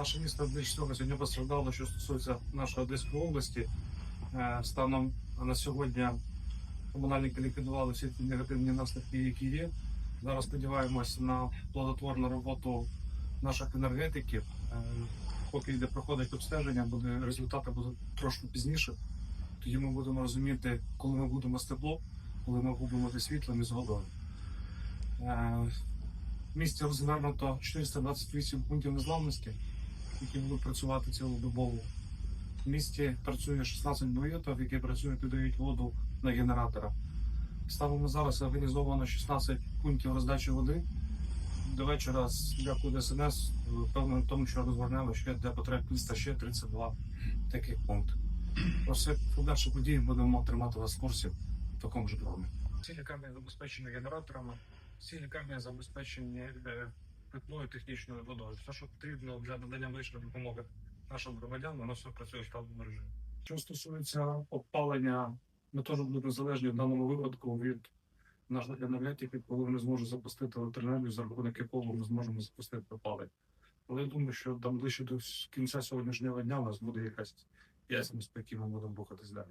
Наше місто більш сьогодні постраждало, що стосується нашої Одеської області. Е, Станом на сьогодні комунальники ліквідували всі ті негативні наслідки, які є. Зараз сподіваємось на плодотворну роботу наших енергетиків. Е, Поки йде проходить обстеження, буде результати будуть трошки пізніше. Тоді ми будемо розуміти, коли ми будемо з тепло, коли ми будемо зі світлом і з водою. В місті розвернуто 428 пунктів незламності, які будуть працювати цілодобово. В місті працює 16 бойотів, які працюють і дають воду на генераторах. Станом на зараз організовано 16 пунктів роздачі води. До вечора, дякую ДСНС, впевнений в тому, що розгорнемо ще для потреб міста ще 32 таких пункти. Про все подальші події будемо тримати вас в курсі в такому ж формі. Всі лікарні забезпечені генераторами, всі лікарні забезпечені е, питною технічною водою. Все, що потрібно для надання медичної допомоги нашим громадянам, воно все працює в штатному режимі. Що стосується опалення, ми теж будемо залежні в даному випадку від наших енергетиків, коли вони зможуть запустити електроенергію, за рахунок якого ми зможемо запустити опалення. Але я думаю, що там ближче до кінця сьогоднішнього дня у нас буде якась ясність, по якій ми будемо рухатись далі.